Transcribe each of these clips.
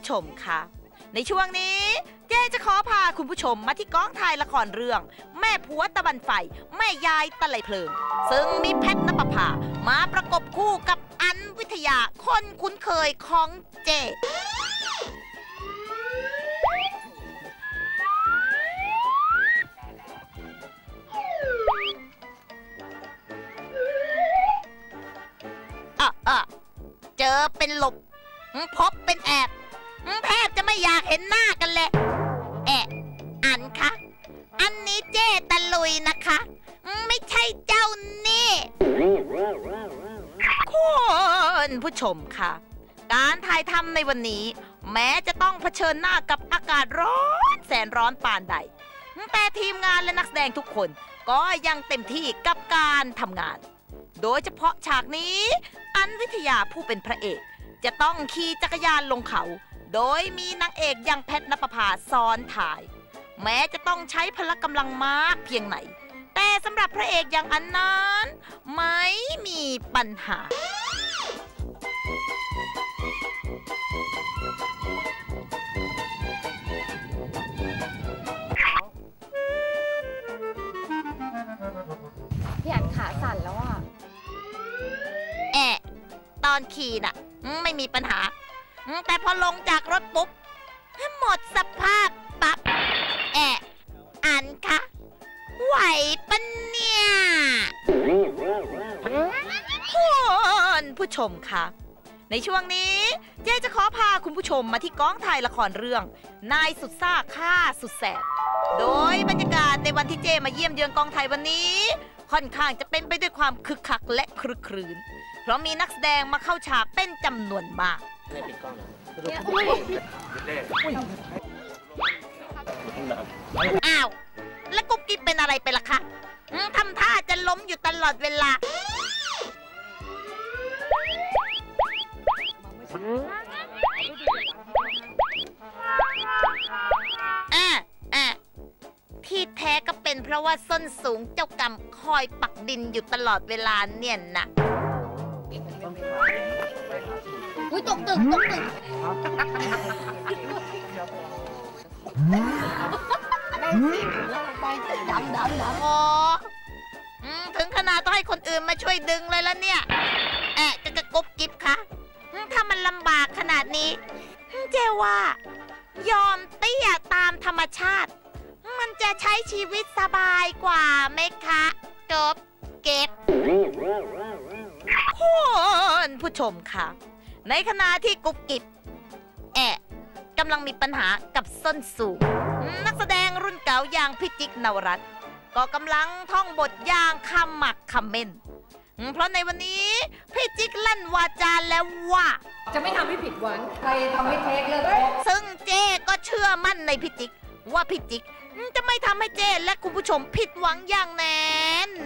ผู้ชมค่ะในช่วงนี้เจ๊จะขอพาคุณผู้ชมมาที่กองถ่ายละครเรื่อง แม่ผัวตะบันไฟ แม่ยายตะไลเพลิง ซึ่งมีแพทนปภามาประกบคู่กับอันวิทยาคนคุ้นเคยของเจอะอะเจอเป็นหลบ พบเป็นแอบ แทบจะไม่อยากเห็นหน้ากันเลยแอะอันคะ อันนี้เจ้ตะลุยนะคะ ไม่ใช่เจ้านี่คุณผู้ชมค่ะ การถ่ายทำในวันนี้ แม้จะต้องเผชิญหน้ากับอากาศร้อนแสนร้อนปานใด แต่ทีมงานและนักแสดงทุกคนก็ยังเต็มที่กับการทำงาน โดยเฉพาะฉากนี้ อันวิทยาผู้เป็นพระเอก จะต้องขี่จักรยานลงเขา โดยมีนางเอกอย่างแพทนปภาซ้อนถ่าย แม้จะต้องใช้พละกำลังมากเพียงไหน แต่สำหรับพระเอกอย่างอันนั้น ไม่มีปัญหาพี่อันขาสั่นแล้วอะ แอะ ตอนขี่น่ะ ไม่มีปัญหา แต่พอลงจากรถปุ๊บหมดสภาพปับแอะอันคะไหวปะเนี่ยคุณผู้ชมคะในช่วงนี้ เจ๊จะขอพาคุณผู้ชมมาที่กองถ่ายละครเรื่อง นายสุดซ่าฆ่าสุดแสบ โดยบรรยากาศในวันที่เจมาเยี่ยมเยือนกองถ่ายวันนี้ ค่อนข้างจะเป็นไปด้วยความคึกคักและครึกครื้น เพราะมีนักแสดงมาเข้าฉากเป็นจำนวนมาก อ้าว แล้วกุ๊บกิ๊บเป็นอะไรไปล่ะคะอืมทำท่าจะล้มอยู่ตลอดเวลาอะอะที่แท้ก็เป็นเพราะว่าส้นสูงเจ้ากรรมคอยปักดินอยู่ตลอดเวลาเนี่ยนะ อุ้ยตกตึกตกตึกไปดำดำดำโอ้อืมถึงขนาดต้องให้คนอื่นมาช่วยดึงเลยแล้วเนี่ยแอะจะจะกุ๊บกิ๊บคะอืมถ้ามันลำบากขนาดนี้อืมเจว่า ยอมเตี้ยตามธรรมชาติ มันจะใช้ชีวิตสบายกว่าไหมคะจบเก็บคุณผู้ชมค่ะ ในขณะที่กุ๊บกิ๊บแอะกำลังมีปัญหากับส้นสูง นักแสดงรุ่นเก่าอย่างพี่จิ๊กนวรัตน์ก็กำลังท่องบทอย่างคำหมักคำเม่นอืมเพราะในวันนี้พี่จิ๊กลั่นวาจาแล้วว่า จะไม่ทำให้ผิดหวังใครทำให้เทคเลิกคบซึ่งเจ้ก็เชื่อมั่นในพี่จิ๊กว่าพี่จิ๊กจะไม่ทำให้เจ้และคุณผู้ชมผิดหวังอย่างแน่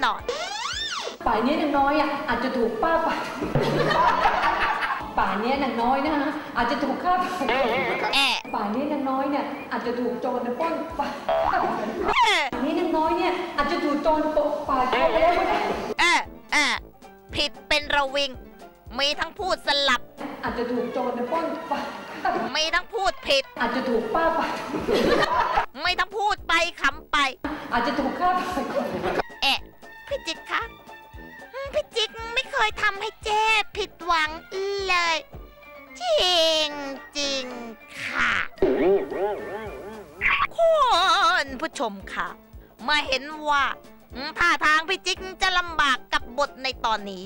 นอนป่านนี้นางน้อยอะอาจจะถูกป้าป่า ป่านนี้นางน้อยนะฮะอาจจะถูกฆ่าป่าแอะป่านนี้นางน้อยเนี่ยอาจจะถูกโจรนะปล้นป่าเอะป่านนี้นางน้อยเนี่ยอาจจะถูกโจรปกป่าดคอไปแล้วก็ได้เอะเอะผิดเป็นระวิง มีทั้งพูดสลับ อาจจะถูกโจรนะปล้นป่ามีทั้งพูดผิด อาจจะถูกป้าป่าดไม่ทั้งพูดไปขำไป อาจจะถูกฆ่าป่าดแอะพี่จิ๊กคะอืม พี่จิ๊กไม่เคยทำให้เจ้ผิดหวังเลย จริงจริงค่ะ คุณผู้ชมค่ะ มาเห็นว่าท่าทางพี่จิ๊กจะลำบากกับบทในตอนนี้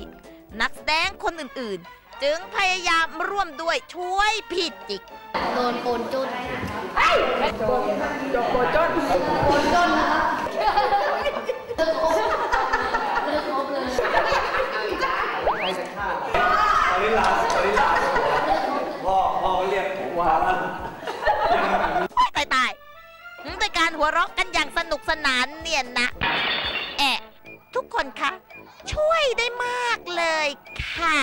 นักแสดงคนอื่นๆ จึงพยายามร่วมด้วยช่วยพี่จิ๊กโดนโกนจุด โจรโจร โกนจนนะคะเลิกคบเลิกคบเลย ตอ นี้ลาตอนนี้ลาพ่อพ่อเขาเรียกผมว่าตายตายอืมด้วยการหัวเราะกันอย่างสนุกสนานเนี่ยนะแอะทุกคนคะ ช่วยได้มากเลยค่ะ